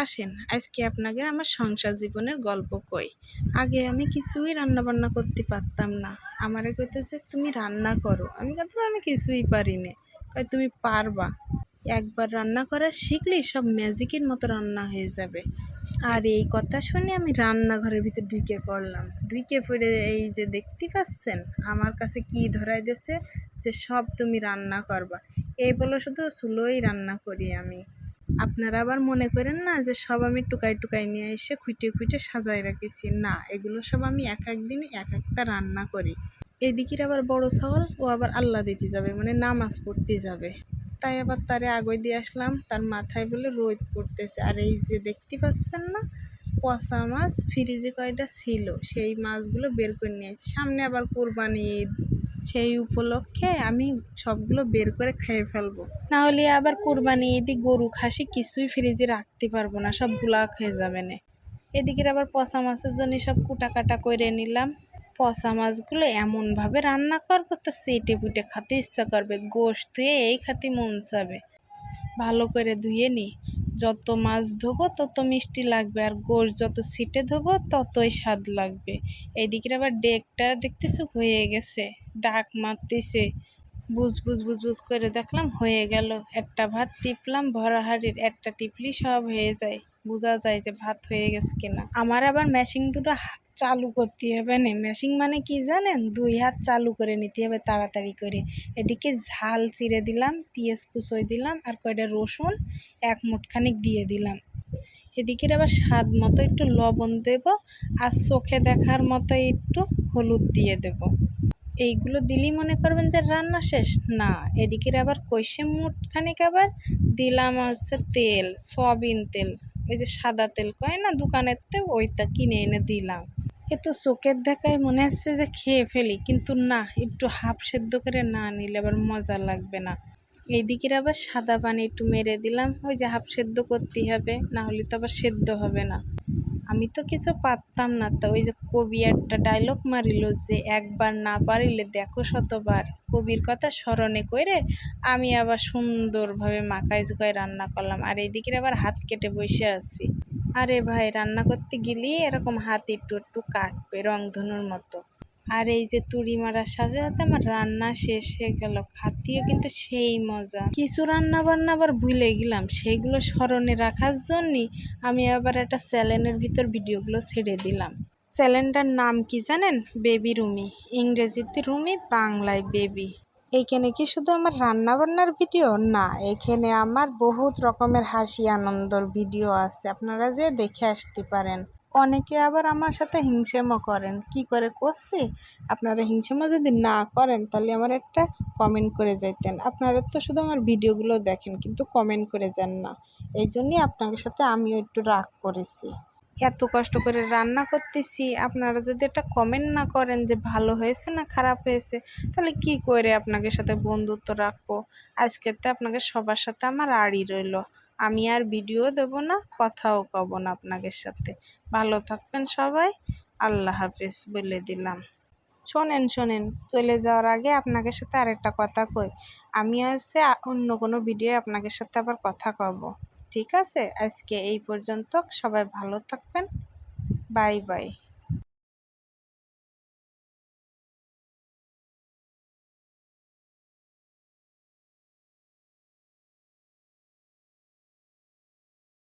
আসেন। আজকে আপনাকে আমার সংসার জীবনের গল্প কই। আগে আমি কিছুই রান্না বান্না করতে পারতাম না। আমারে কইতো যে তুমি রান্না করো। আমি কত আমি কিছুই পারি না। কয়, তুমি পারবা। একবার রান্না করা শিখলে সব ম্যাজিকের মতো রান্না হয়ে যাবে। আর এই কথা শুনে আমি রান্নাঘরের ভিতর ঢুকে পড়লাম। ঢুকে পড়ে এই যে দেখতে পাচ্ছেন, আমার কাছে কি ধরাই দিয়েছে যে সব তুমি রান্না করবা। এই বলে শুধু চুলোই রান্না করি আমি। আপনারা আবার মনে করেন না যে সব আমি টুকাই টুকাই নিয়ে এসে খুঁটে খুঁটে সাজাই রাখেছি? না, এগুলো সব আমি এক এক দিনে এক একটা রান্না করি। এদিকের আবার বড় ছাগল ও আবার আল্লাহ দিতে যাবে মানে নামাজ পড়তে যাবে। তাই আবার তারে আগয় দিয়ে আসলাম, তার মাথায় বলে রোদ পড়তেছে। আর এই যে দেখতে পাচ্ছেন না কষা মাছ ফ্রিজে কয়টা ছিল, সেই মাছগুলো বের করে নিয়েছি সামনে আবার কোরবানি ঈদ। সেই উপলক্ষে আমি সবগুলো বের করে খেয়ে ফেলব। নাহলে আবার কোরবানি এদিক গরু, খাসি কিছুই ফ্রিজে রাখতে পারব না, সবগুলা খেয়ে যাবে না। এদিকের আবার পচা মাছের জন্য সব কুটা কাটা করে নিলাম। পচা মাছগুলো এমনভাবে রান্না করব তো চেটে পুটে খাতে ইচ্ছা করবে, গোশ ধুয়ে এই খাতে মন চাবে। ভালো করে ধুয়ে নি। যত মাছ ধোবো, তত মিষ্টি লাগবে। আর গোশ যত সিটে ধোবো, ততই স্বাদ লাগবে। এদিকের আবার ডেকটা দেখতেছো? হয়ে গেছে। ডাক মারতেছে। বুঝ বুঝ বুঝ বুঝ করে দেখলাম হয়ে গেল। একটা ভাত টিপলাম, ভরা হাড়ির একটা টিপলি, সব হয়ে যায়। বোঝা যায় যে ভাত হয়ে গেছে কিনা। আমার আবার মেশিন দুটো চালু করতে হবে না। মেশিন মানে কি জানেন? দুই হাত চালু করে নিতে হবে তাড়াতাড়ি করে। এদিকে ঝাল চিড়ে দিলাম, পেঁয়াজ কুচোই দিলাম আর কয়টা রসুন এক মুঠখানিক দিয়ে দিলাম। এদিকের আবার স্বাদ মতো একটু লবণ দেব আর চোখে দেখার মতো একটু হলুদ দিয়ে দেব। এইগুলো দিলেই মনে করবেন যে রান্না শেষ। না, এদিকের আবার কইসে মুঠখানিক আবার দিলাম হচ্ছে তেল, সয়াবিন তেল। ওই যে সাদা তেল কয় না দোকানের তেল ওইটা কিনে এনে দিলাম। এ তো চোখের দেখায় মনে হচ্ছে যে খেয়ে ফেলি, কিন্তু না, একটু হাফ সেদ্ধ করে না নিলে আবার মজা লাগবে না। এইদিকের আবার সাদা পানি একটু মেরে দিলাম, ওই যে হাফ সেদ্ধ করতেই হবে, না হলে তো আবার সেদ্ধ হবে না। আমি তো কিছু পারতাম না। তো ওই যে কবি একটা ডায়লগ মারিল যে, একবার না পারিলে দেখো শতবার। কবির কথা স্মরণে করে আমি আবার সুন্দরভাবে মাখায় জুকায় রান্না করলাম। আর এইদিকে আবার হাত কেটে বসে আছি। আরে ভাই, রান্না করতে গেলেই এরকম হাত একটু একটু কাটবে রংধনুর মতো। আর এই যে তুড়ি মারার সাথে সাথে আমার রান্না শেষ হয়ে গেল খাতিও কিন্তু সেই মজা। কিছু রান্না বান্না আবার ভুলে গেলাম সেইগুলো স্মরণে রাখার জন্যই আমি আবার একটা চ্যানেলের ভিতর ভিডিওগুলো ছেড়ে দিলাম। চ্যানেলটার নাম কি জানেন? বেবি রুমি, ইংরেজিতে রুমি, বাংলায় বেবি। এইখানে কি শুধু আমার রান্না বান্নার ভিডিও? না, এখানে আমার বহুত রকমের হাসি আনন্দর ভিডিও আছে, আপনারা যে দেখে আসতে পারেন। অনেকে আবার আমার সাথে হিংসেমো করেন। কি করে করছি? আপনারা হিংসেমো যদি না করেন, তাহলে আমার একটা কমেন্ট করে যাইতেন। আপনারা তো শুধু আমার ভিডিওগুলো দেখেন, কিন্তু কমেন্ট করে যান না। এই জন্যই আপনাদের সাথে আমিও একটু রাগ করেছি। এত কষ্ট করে রান্না করতেছি, আপনারা যদি একটা কমেন্ট না করেন যে ভালো হয়েছে না খারাপ হয়েছে, তাহলে কি করে আপনাদের সাথে বন্ধুত্ব রাখব? আজকে তো আপনাদের সবার সাথে আমার আড়ি রইল। আমি আর ভিডিও দেব না, কথাও কব না আপনাদের সাথে। ভালো থাকবেন সবাই, আল্লাহ হাফেজ বলে দিলাম। শোনেন শোনেন, চলে যাওয়ার আগে আপনাদের সাথে আরেকটা কথা কই। আমি হচ্ছে অন্য কোনো ভিডিও আপনাদের সাথে আবার কথা কব। ঠিক আছে? আজকে এই পর্যন্ত, সবাই ভালো থাকবেন। Bye bye.